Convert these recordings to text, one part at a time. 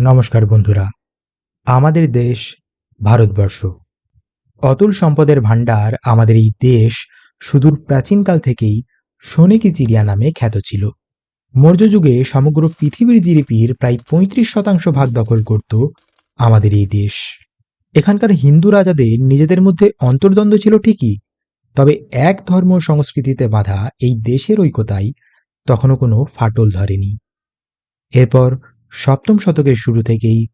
নমস্কার বন্ধুরা। আমাদের দেশ ভারতবর্ষ। অতুল সম্পদের ভাণ্ডার আমাদের এই দেশ সুদূর প্রাচীনকাল থেকেই সোনেকি চিড়িয়া নামে খ্যাত ছিল। মৌর্য যুগে সমগ্র পৃথিবীর জিডিপির প্রায় পঁয়ত্রিশ শতাংশ ভাগ দখল করত আমাদের এই দেশ। এখানকার হিন্দু রাজাদের নিজেদের মধ্যে অন্তর্দ্বন্দ্ব ছিল ঠিকই, তবে এক ধর্ম সংস্কৃতিতে বাঁধা এই দেশের ঐক্যতায় তখনও কোনো ফাটল ধরেনি। এরপর সপ্তম শতকের শুরু থেকেই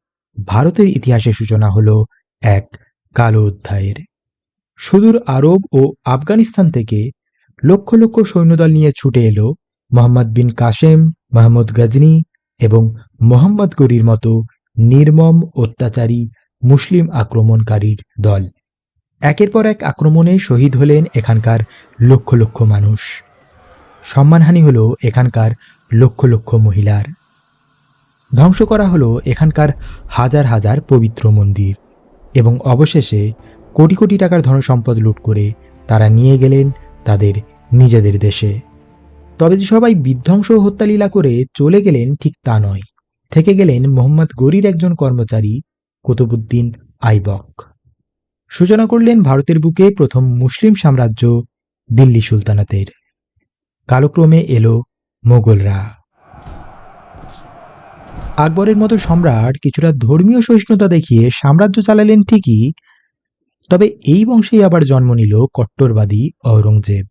ভারতের ইতিহাসের সূচনা হল এক কালো অধ্যায়ের। সুদূর আরব ও আফগানিস্তান থেকে লক্ষ লক্ষ সৈন্যদল নিয়ে ছুটে এলো মোহাম্মদ বিন কাসেম মাহমুদ গজনী এবং মোহাম্মদ গরির মতো নির্মম অত্যাচারী মুসলিম আক্রমণকারীর দল। একের পর এক আক্রমণে শহীদ হলেন এখানকার লক্ষ লক্ষ মানুষ। সম্মানহানি হল এখানকার লক্ষ লক্ষ মহিলার। ধ্বংস করা হলো এখানকার হাজার হাজার পবিত্র মন্দির এবং অবশেষে কোটি কোটি টাকার ধনসম্পদ লুট করে তারা নিয়ে গেলেন তাদের নিজেদের দেশে। তবে যে সবাই বিধ্বংস হত্যালীলা করে চলে গেলেন ঠিক তা নয়। থেকে গেলেন মোহাম্মদ গরির একজন কর্মচারী কুতুবুদ্দিন আইবক। সূচনা করলেন ভারতের বুকে প্রথম মুসলিম সাম্রাজ্য দিল্লি সুলতানাতের। কালক্রমে এলো মোগলরা। আকবরের মতো সম্রাট কিছুটা ধর্মীয় সহিষ্ণুতা দেখিয়ে সাম্রাজ্য চালালেন ঠিকই, তবে এই বংশেই আবার জন্ম নিল কট্টরবাদী ঔরঙ্গজেব।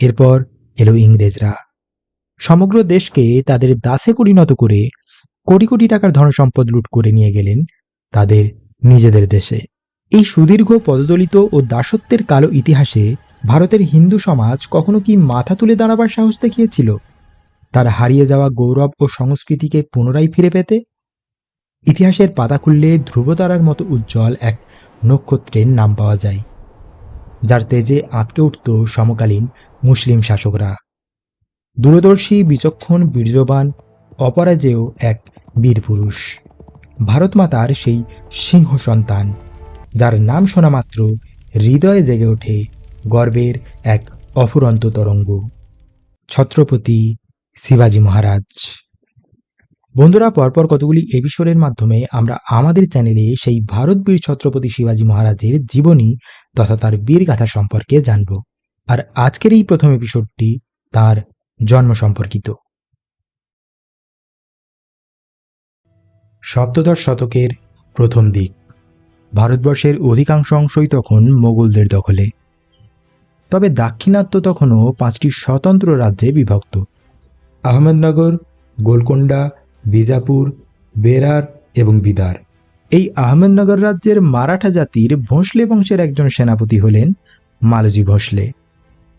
এরপর এলো ইংরেজরা। সমগ্র দেশকে তাদের দাসে পরিণত করে কোটি কোটি টাকার ধনসম্পদ লুট করে নিয়ে গেলেন তাদের নিজেদের দেশে। এই সুদীর্ঘ, পদদলিত ও দাসত্বের কালো ইতিহাসে ভারতের হিন্দু সমাজ কখনো কি মাথা তুলে দাঁড়াবার সাহস দেখিয়েছিল? তার হারিয়ে যাওয়া গৌরব ও সংস্কৃতিকে পুনরায় ফিরে পেতে ইতিহাসের পাতা খুললে ধ্রুবতারার মতো উজ্জ্বল এক নক্ষত্রের নাম পাওয়া যায়, যার তেজে আঁতকে উঠত সমকালীন মুসলিম শাসকরা। দূরদর্শী, বিচক্ষণ, বীর্যবান, অপরাজেয় এক বীরপুরুষ ভারত মাতার সেই সিংহ সন্তান, যার নাম শোনা মাত্র হৃদয়ে জেগে ওঠে গর্বের এক অফুরন্ত তরঙ্গ। ছত্রপতি শিবাজি মহারাজ। বন্ধুরা, পরপর কতগুলি এপিসোডের মাধ্যমে আমরা আমাদের চ্যানেলে সেই ভারত বীর ছত্রপতি শিবাজি মহারাজের জীবনী তথা তার বীরগাথা সম্পর্কে জানব। আর আজকের এই প্রথম এপিসোডটি তার জন্ম সম্পর্কিত। সপ্তদশ শতকের প্রথম দিক। ভারতবর্ষের অধিকাংশ অংশই তখন মোগলদের দখলে। তবে দাক্ষিণাত্য তখনও পাঁচটি স্বতন্ত্র রাজ্যে বিভক্ত। আহমেদনগর, গোলকোন্ডা, বিজাপুর, বেরার এবং বিদার। এই আহমেদনগর রাজ্যের মারাঠা জাতির ভোঁসলে বংশের একজন সেনাপতি হলেন মালজি ভোঁসলে।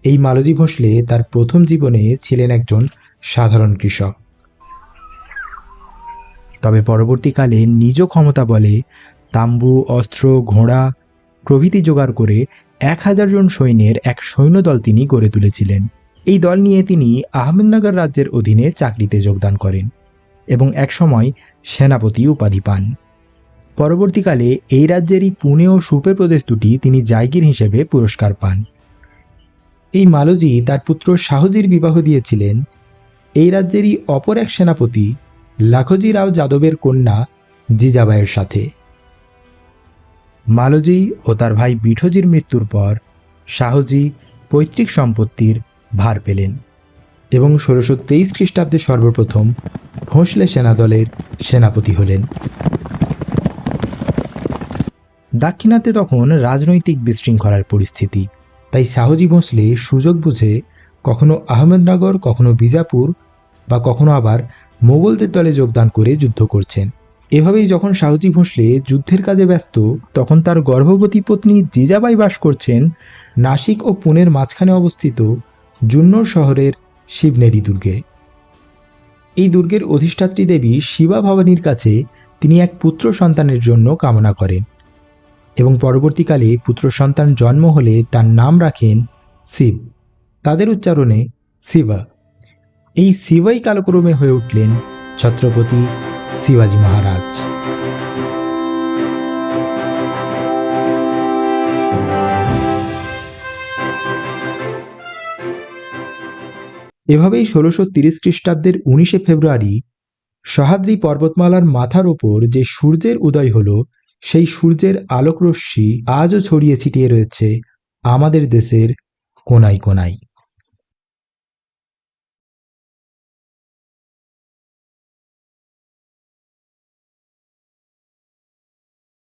এই মালজি ভোঁসলে তার প্রথম জীবনে ছিলেন একজন সাধারণ কৃষক। তবে পরবর্তীকালে নিজ ক্ষমতা বলে তাম্বু, অস্ত্র, ঘোড়া প্রভৃতি জোগাড় করে এক হাজার জন সৈন্যের এক সৈন্যদল তিনি গড়ে তুলেছিলেন। এই দল নিয়ে তিনি আহমেদনগর রাজ্যের অধীনে চাকরিতে যোগদান করেন এবং একসময় সেনাপতি উপাধি পান। পরবর্তীকালে এই রাজ্যেরই পুনে ও সুপে প্রদেশ দুটি তিনি জায়গির হিসেবে পুরস্কার পান। এই মালজি তার পুত্র শাহজির বিবাহ দিয়েছিলেন। এই রাজ্যেরই অপর এক সেনাপতি লাখোজি রাও যাদবের কন্যা জিজাবাইয়ের সাথে। মালজি ও তার ভাই বিঠোজির মৃত্যুর পর শাহজি পৈতৃক সম্পত্তির ভার পেলেন এবং ষোলোশো তেইশ খ্রিস্টাব্দে সর্বপ্রথম ভোঁসলে সেনাদলের সেনাপতি হলেন। দাক্ষিণাত্যে তখন রাজনৈতিক বিশৃঙ্খলার পরিস্থিতি, তাই শাহজি ভোঁসলে সুযোগ বুঝে কখনো আহমেদনগর, কখনো বিজাপুর বা কখনো আবার মোগলদের দলে যোগদান করে যুদ্ধ করছেন। এভাবেই যখন শাহজি ভোঁসলে যুদ্ধের কাজে ব্যস্ত, তখন তার গর্ভবতী পত্নী জিজাবাই বাস করছেন নাসিক ও পুনের মাঝখানে অবস্থিত জুন্নর শহরের শিবনেরি দুর্গে। এই দুর্গের অধিষ্ঠাত্রী দেবী শিবা ভবানীর কাছে তিনি এক পুত্র সন্তানের জন্য কামনা করেন এবং পরবর্তীকালে পুত্র সন্তান জন্ম হলে তার নাম রাখেন শিব। তাদের উচ্চারণে শিবা। এই শিবাই কালক্রমে হয়ে উঠলেন ছত্রপতি শিবাজি মহারাজ। এভাবেই ষোলোশো তিরিশ খ্রিস্টাব্দের উনিশে ফেব্রুয়ারি সহাদ্রি পর্বতমালার মাথার ওপর যে সূর্যের উদয় হল, সেই সূর্যের আলোকরশ্মি আজও ছড়িয়ে ছিটিয়ে রয়েছে আমাদের দেশের কোনায় কোনায়